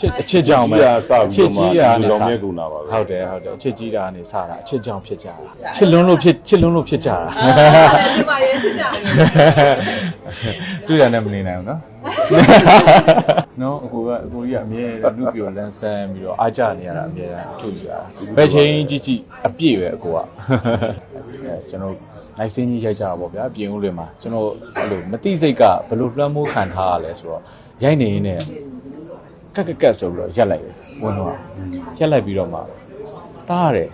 ချစ်အချစ်ကြောင့်ပဲအချစ်ကြီးကစပြီးတော့မှအချစ်ကြီးကဒီလောင်မြဲကုန်တာပါပဲဟုတ်တယ်ဟုတ်တယ်အချစ်ကြီးတာကနေစတာအချစ်ကြောင့်ဖြစ်ကြတာချစ်လွန်းလို့ဖြစ်ချစ်လွန်းလို့ဖြစ်ကြတာဒီမှာရေးစစ်ကြတယ်တွေ့ရနဲ့မနေနိုင်ဘူးနော်နော်အကိုကအကိုကြီးကအမြဲလူပြိုလန်းဆန်းပြီးတော့အားကြနေရတာအမြဲတမ်းအထူးရတာဘယ်ချိန်ကြီးကြီးအပြည့်ပဲအကိုကအဲကျွန်တော်နိုင်စင်းကြီးရိုက်ကြတာပေါ့ဗျာပြင်ဦးလွင်မှာကျွန်တော်အဲ့လိုမတိစိတ်ကဘယ်လိုလွှမ်းမိုးခံထားရလဲဆိုတော့ရိုက်နေရင်းနဲ့ ကက်ကက်ကက်ဆိုပြီးတော့ရက်လိုက်တယ်ဝင်တော့ရက်လိုက်ပြီးတော့မှတားရတယ်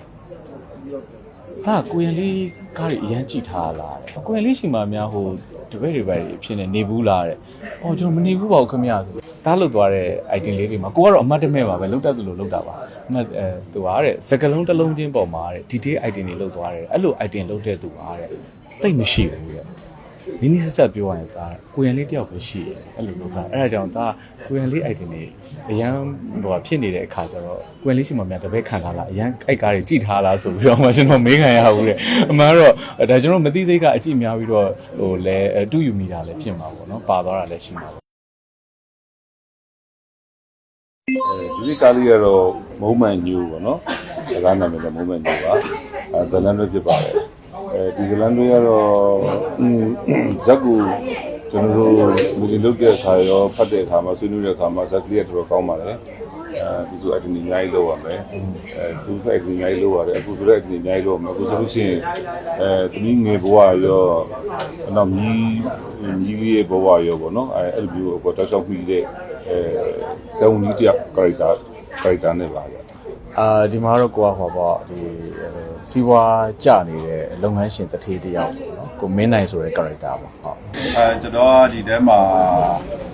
တာကိုရင်လေးကားတွေအရန်ကြည့်ထားလားတဲ့ကိုရင်လေးရှိမှများဟိုတပည့်တွေပဲအဖြစ်နေနေဘူးလားတဲ့အော်ကျွန်တော်မနေဘူးပါဘူးခင်ဗျာဆိုတားလုတ်သွားတဲ့ item လေးတွေမှာကိုကတော့အမတ်တမဲ့ပါပဲလုတ်တတ်သလိုလုတ်တာပါအမတ်အဲသူကတဲ့စကလုံးတစ်လုံးချင်းပေါ်မှာတဲ့ detail item တွေလုတ်သွားတယ်အဲ့လို item လုတ်တဲ့သူကတဲ့တိတ်မရှိဘူးတဲ့ နီးနီးဆက်ဆက်ပြောရရင်ဒါကိုရန်လေးတယောက်ပဲရှိတယ်အဲ့လိုလုပ်တာအဲ့ဒါကြောင့်ဒါကိုရန်လေး item တွေအရန်ဟိုဟာဖြစ်နေတဲ့အခါကျတော့ကိုရန်လေးရှိမှများတပည့်ခံထားလားအရန်အိုက်ကားတွေကြည့်ထားလားဆိုပြီးတော့မှကျွန်တော်မေးခံရဘူးတဲ့အမှန်တော့ဒါကျွန်တော်မသိစိတ်ကအကြည့်များပြီးတော့ဟိုလဲတူယူမိတာလည်းဖြစ်မှာပေါ့နော်ပါသွားတာလည်းရှိမှာပေါ့အဲဒီကားလေးကတော့မုံမှန်ညူပေါ့နော်စကားနာမည်လည်းမုံမှန်ညူပါအဲဇလန်တွေဖြစ်ပါတယ် အဲဒီဇလန်တွေကတော့อืมဇက်ကူကျွန်တော်တို့မူလီလုပ်တဲ့အခါရောဖတ်တဲ့အခါမှာဆွေးနွေးတဲ့အခါမှာဇက်ကလေးကတော်တော်ကောင်းပါတယ်အဲဒီဆိုအတနီအများကြီးလုပ်ရမယ်အဲသူ့ဖက်ကအများကြီးလုပ်ရတယ်အခုဆိုတဲ့အတနီအများကြီးလုပ်ရမယ်အခုဆိုလို့ရှိရင်အဲတမီးငယ်ဘဝရောနောက်မြီးမြီးလေးရဲ့ဘဝရောပေါ့နော်အဲအဲ့လိုမျိုးကိုတောက်လျှောက်ပြီးတဲ့အဲဇုံကြီးတယောက် character character နဲ့ပါဗျ အာဒီမှာတော့ကိုကဟောပေါ့ဒီစီးပွားကြနေတဲ့လုပ်ငန်းရှင်တစ်ထေးတစ်ယောက်ပေါ့နော်ကိုမင်းနိုင်ဆိုတဲ့ character ပေါ့ဟုတ်အဲကျွန်တော်ကဒီထဲမှာ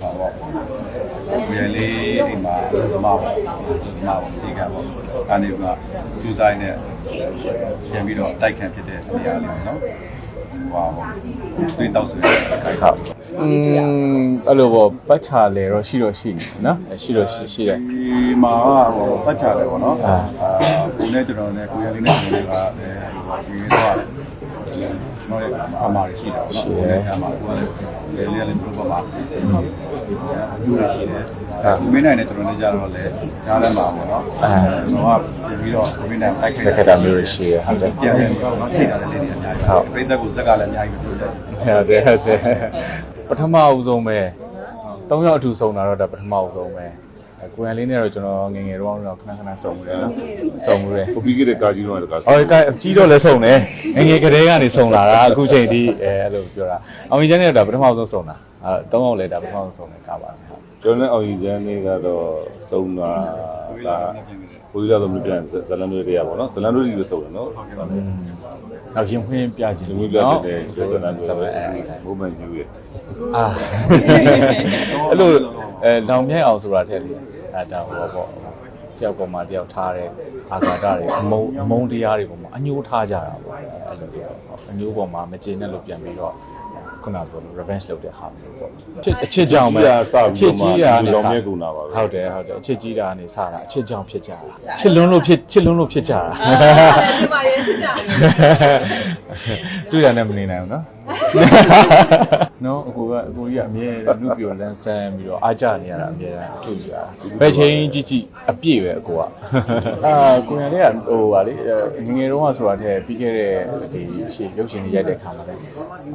ဟာပေါ့ကိုယ်လေးဒီမှာဒီမှာပေါ့ဒီမှာပေါ့စီကပေါ့အဲဒီကစူးဆိုင်နဲ့ပြန်ပြီးတော့တိုက်ခံဖြစ်တဲ့နေရာလေးပေါ့နော်ဟွာပေါ့သွေးတောက်ဆွေးခိုက်ဟုတ် อืมအဲ့လိုပေါ့ပတ်ချာလေတော့ရှိတော့ရှိနေနော်အဲ့ရှိတော့ရှိရှိတယ်ဒီမှာဟိုပတ်ချတယ်ပေါ့နော်အာအာကိုနဲ့ကျွန်တော်နဲ့ကိုယ်လေးနဲ့ကျွန်တော်ကလည်းဒီတော့ကျွန်တော်ရဲ့အမှားရှိတာပေါ့နော်ကိုယ်နဲ့အမှားကိုယ်လည်းလေးလေးဘယ်လိုပါမှာယူရရှိတယ်မင်းနိုင်နဲ့ကျွန်တော်နဲ့ကြတော့လေကြားထဲမှာပေါ့နော်တော့ပြင်ပြီးတော့မင်းနိုင်တိုက်ခိုက်တက္ကတာမျိုးတွေရှိရဟုတ်တယ်ပြန်ပြန်တော့ထိတာလည်းလေးတွေအများကြီးပြိသက်ကိုဇက်ကလည်းအများကြီးပြောတယ်ဟုတ်တယ်ဟုတ်တယ် ပထမအဦးဆုံးပဲ၃ယောက်အထူဆုံးတာတော့ဒါပထမအဦးဆုံးပဲအဲကိုရန်လေးနဲ့တော့ကျွန်တော်ငယ်ငယ်တော့တော့ခဏခဏစုံမှုတယ်နော်စုံမှုတယ်ကိုပြီးခဲ့တဲ့ကားကြီးတော့တကားအော်ကကြီးတော့လည်းစုံတယ်ငယ်ငယ်ကလေးကနေစုံလာတာအခုချိန်ထိအဲအဲ့လိုပြောတာအောင်ရင်ကျန်းနဲ့တော့ဒါပထမဆုံးစုံတာအဲ၃ယောက်လည်းဒါပထမဆုံးစုံတယ်ကပါတယ်ဟုတ်ကျွန်တော်နဲ့အောင်ရင်ကျန်းလေးကတော့စုံတာဒါ ကိုကြီးလာတော့မပြန်ဇလန်တွေတွေကပေါ့နော်ဇလန်တွေတွေစုံတယ်နော်ဟုတ်ကဲ့ပါနောက်ရင်ဖွင့်ပြခြင်းဒီမျိုးပြတဲ့ဇလန်တွေဆက်ပဲအဲအဲ့ဒါဘုံမှန်ယူရဲ့အာအဲ့လိုအဲလောင်မြိုက်အောင်ဆိုတာထက်လေအဲဒါဟောပေါ့တယောက်ပေါ်မှာတယောက်ထားတဲ့အာဃာတတွေအမုံအမုံတရားတွေပေါ်မှာအညှိုးထားကြတာပေါ့အဲ့လိုမျိုးပေါ့အညှိုးပေါ်မှာမကျေနပ်လို့ပြန်ပြီးတော့ ခုနကပြောလို့ revenge လုပ်တဲ့ဟာမျိုးပေါ့ချစ်အချစ်ကြောင့်ပဲအချစ်ကြီးကစပြီးတော့မှဒီလောင်မြဲစကုန်တာပါပဲဟုတ်တယ်ဟုတ်တယ်အချစ်ကြီးတာကနေစတာအချစ်ကြောင့်ဖြစ်ကြတာချစ်လွန်းလို့ဖြစ်ချစ်လွန်းလို့ဖြစ်ကြတာဒီမှာရေးစစ်ကြတယ်တွေ့ရနဲ့မနေနိုင်ဘူးနော် နော်အကိုကအကိုကြီးကအမြဲလူပြိုလန်းဆန်းပြီးတော့အားကြနေရတာအမြဲတမ်းအထူးရတာဘယ်ချိန်ကြီးကြီးအပြည့်ပဲအကိုကအာကိုရလေးကဟိုပါလေငငယ်တုန်းကဆိုတာတည်းပြီးခဲ့တဲ့ဒီရှေ့ရုပ်ရှင်တွေရိုက်တဲ့ခါမှာလည်း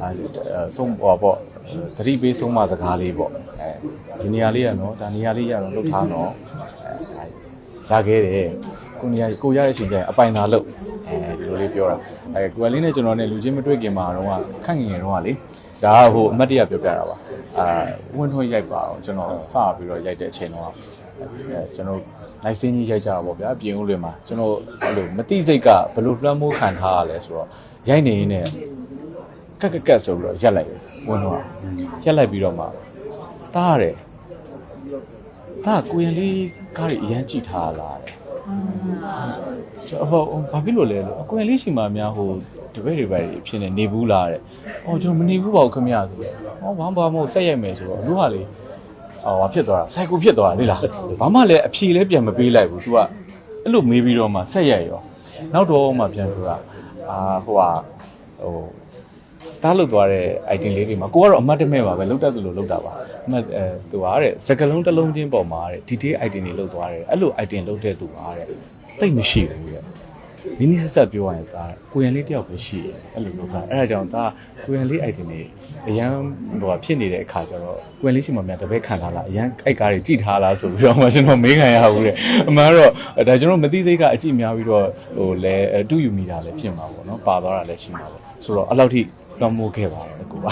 အာဆုံးပေါ်ပေါ့သတိပေးဆုံးမစကားလေးပေါ့အဲဒီနေရာလေးရနော်ဒါနေရာလေးရတော့လှုပ်ထားနော်အဲရခဲ့တယ်ကိုနေရာကိုရတဲ့အချိန်ကျရင်အပိုင်သာလို့အဲ ဒီလိုလေးပြောတာအဲကိုယ်လေးနဲ့ကျွန်တော်နဲ့လူချင်းမတွေ့ခင်မှာတော့ခန့်ငယ်ငယ်တုန်းကလေဒါကဟိုအမတ်တရပြောပြတာပါအာဝင်ထွန်းရိုက်ပါအောင်ကျွန်တော်စပြီးတော့ရိုက်တဲ့အချိန်တော့အဲကျွန်တော်နိုင်စင်းကြီးရိုက်ကြတာပေါ့ဗျာပြင်ဦးလွင်မှာကျွန်တော်အဲ့လိုမတိစိတ်ကဘယ်လိုလွှမ်းမိုးခံထားရလဲဆိုတော့ရိုက်နေရင်းနဲ့ကက်ကက်ကက်ဆိုပြီးတော့ရက်လိုက်တယ်ဝင်တော့ရက်လိုက်ပြီးတော့မှတားရတယ်တားကိုရင်လေးကားတွေအရန်ကြည့်ထားလားတဲ့ကျွ န်တော်ဟိုဘာဖြစ်လို့လဲလို့အကွင်လေးရှိမှများဟိုတပည့်တွေပဲဖြစ်နေနေဘူးလားတဲ့။အော်ကျွန်တော်မနေဘူးပါဘူးခင်ဗျာဆိုတော့။ဟောဘာမှမဟုတ်ဆက်ရိုက်မယ်ဆိုတော့လူကလေအော်ဘာဖြစ်သွားတာစိုက်ကိုဖြစ်သွားတာသိလား။ဘာမှလည်းအဖြေလည်းပြန်မပေးလိုက်ဘူး။ तू ကအဲ့လိုမေးပြီးတော့မှဆက်ရိုက်ရော။နောက်တော့မှပြန်ပြောတာအာဟိုဟာဟို တားလုတ်သွားတဲ့ item လေးတွေမှာကိုကတော့အမှတ်တမဲ့ပါပဲလုတ်တတ်တယ်လို့လုတ်တာပါအမှတ်အဲသူကတဲ့စကလုံးတစ်လုံးချင်းပေါ်မှာတဲ့ detail item တွေလုတ်သွားတယ်အဲ့လို item လုတ်တဲ့သူကတဲ့တိတ်မရှိဘူးတဲ့နင်းနီးဆက်ဆက်ပြောရရင်ဒါကိုရန်လေးတယောက်ပဲရှိတယ်အဲ့လိုလုပ်တာအဲ့ဒါကြောင့်ဒါကိုရန်လေး item တွေအရန်ဟိုဖြစ်နေတဲ့အခါကျတော့ကိုရန်လေးရှိမှများတပည့်ခံထားလားအရန်အိုက်ကားတွေကြည့်ထားလားဆိုပြီးတော့မှကျွန်တော်မေးခံရဘူးတဲ့အမှန်တော့ဒါကျွန်တော်မသိစိတ်ကအကြည့်များပြီးတော့ဟိုလဲတူယူမိတာလည်းဖြစ်မှာပေါ့နော်ပါသွားတာလည်းရှိမှာပေါ့ဆိုတော့အဲ့လောက်ထိ လွှမ်းမိုးခဲ့ပါတယ်ကိုပါ